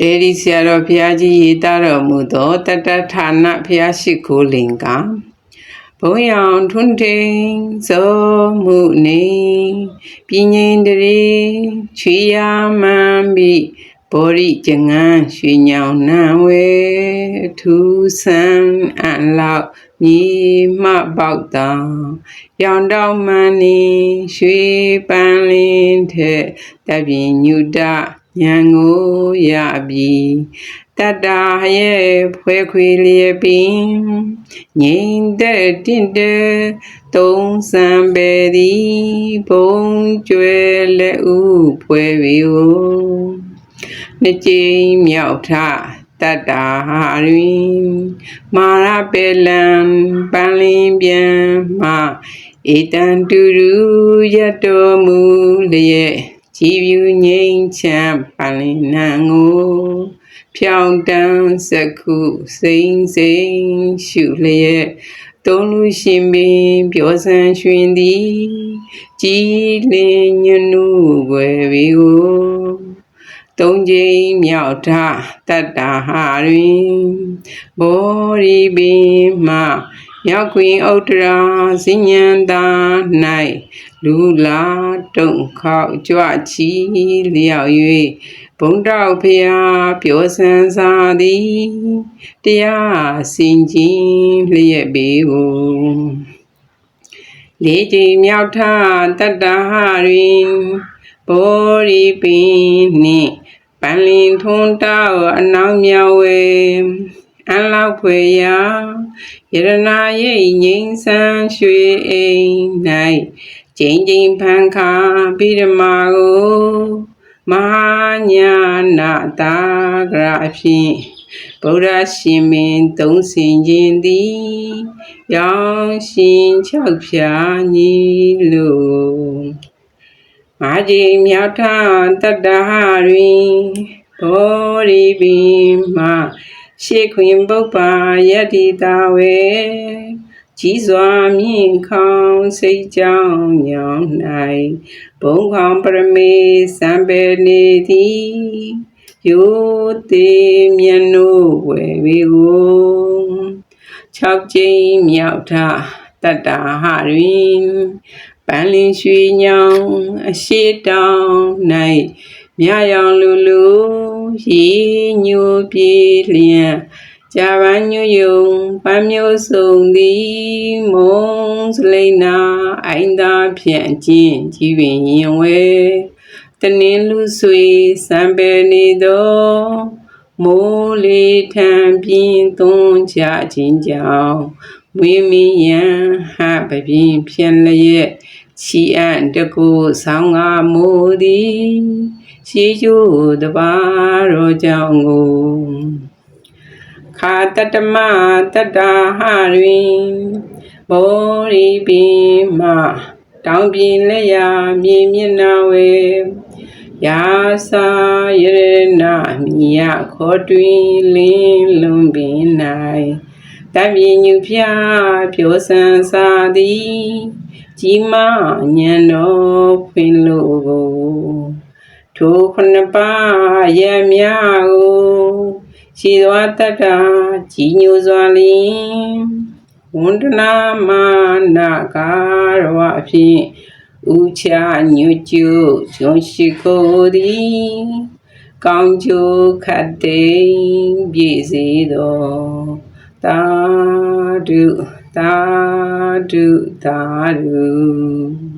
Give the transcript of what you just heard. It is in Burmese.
လေဒီဆရာတော်ဘုရားကြီးရေးသားတော်မူသောတတ္တဌာနဘုရားရှိခိုးလင်္ကာဘုံရောင်ထွန်းထိန်ဇောမှုနေပြင်းငင်တရေချွေရမံပိဘောရိကျငန်းရွှေညောင်နံဝဲထူးဆန်းအံလောက်မြေမှပေါက်တာရောင်တောင်မန်းနေရွှေပန်းလင်းထက်တပြင်းညုတ ညံကိုရပြီတတ္တာရဲ့ဖွဲခွေလျက်ပင်ငိမ့်တဲ့တင့်တဲ့သုံးဆံပဲသည်ဘုံကျွဲလက်ဥဖွဲပြီကိုနှစ်ကြိမ်မြောက်ထတတ္တာဟာတွင်မာရပေလံပန်းလင်းပြန်မှဧတံတူတူရတ္တော်မူလျက် ကြည်ပြူငိမ့်ချမ်းပန်းလင်းနံကိုဖြောင်းတန်းစက္ခုစိမ့်စိမ့်ရှုလျက်သုံးလူရှင်ပင်ပြောဆန်းရွှင်သည်ကြည်လင်ညနုွယ်ဝေကိုသုံးကြိမ်မြောက်ထတတ္တာဟာတွင်ဘောရီပင်မှမြောက်ခွင်ဥတ္တရာစဉ္ညံသာ၌လူလာတုံခောက်ကြွချီလျောက်၍ဘုံတော်ဖျားပြောဆန်းစာသည်တရားစင်ကြီးလျက်ပေကိုလေးကြိမ်မြောက်ထတတ္တဟာတွင်ဘောရီပင်နှင့်ပန်းလင်ထွန်းတောက်အနောက်မြောက်ဝဲ အန်လောက်ဖွေရာယရနာရိတ်ငိမ့်ဆန်းရွှေအိမ်၌ကျင်းချင်းဖန်ခါပိဓမာကိုမဟာညာနာတာဂရဖြင့်ဗုဒ္ဓရှင်မင်းသုံးဆင်ခြင်းသည်ရောင်ရှင်၆ဖြာညီလို့ငါကြည်မြောက်ထတတ္တဟတွင်ဘောရိပင်မှ ရှေခွင်ပုပ္ပါယတ္တိတာဝေကြီးစွာမြင့်ခေါင်စိတ်ကြောင်းညောင်း၌ဘုံခေါင်ပရမေစံပေနေသည်ယိုတိမြတ်နို့ဝယ်ဝေကို၆ကျင်းမြောက်ထတတ္တဟတွင်ပန်းလင်းရွှေညောင်အရှိတောင်၌မြရောင်လူလူ ရေညိုပြေလျက်ကြာပန်းညွယုံပန်းမျိုးစုံသည်မုံစလိန်နာအိုင်သာဖြန့်ခြင်းကြီးပင်ရင်ဝဲတနင်းလူဆွေစံပယ်နေသောမိုးလေးထံပြင်းသွန်းချခြင်းကြောင့်ဝိမင်းယံဟပပြင်းဖြန့်လျက်ချီအံ့တကူဆောင်းငါမိုးသည် ရှိကျိုးတပါတော်ကြောင့်ကိုခာတတမတတဟတွင်ဘောရီပင်မှတောင်ပြင်လက်ရာမြေမျက်နှာဝဲယာစာယရနာမြယခေါ်တွင်လင်းလုံးပင်၌တပြင်းညူဖျားပြောဆန်းစာသည်ကြီးမညံတော်ဖွင့်လို့ကို ထိုခုနှစ်ပါးရမြကိုရှိသောတတ္တာကြီးညိုစွာလင်ဝန္ဒနာမာနာကာရဝအဖြစ်ဥချာညွကျုဂျွန်ရှိကိုသည်ကောင်းကျိုးခတ်သိမ်းပြည့်စေသောတာဓုသာဓုသာဓု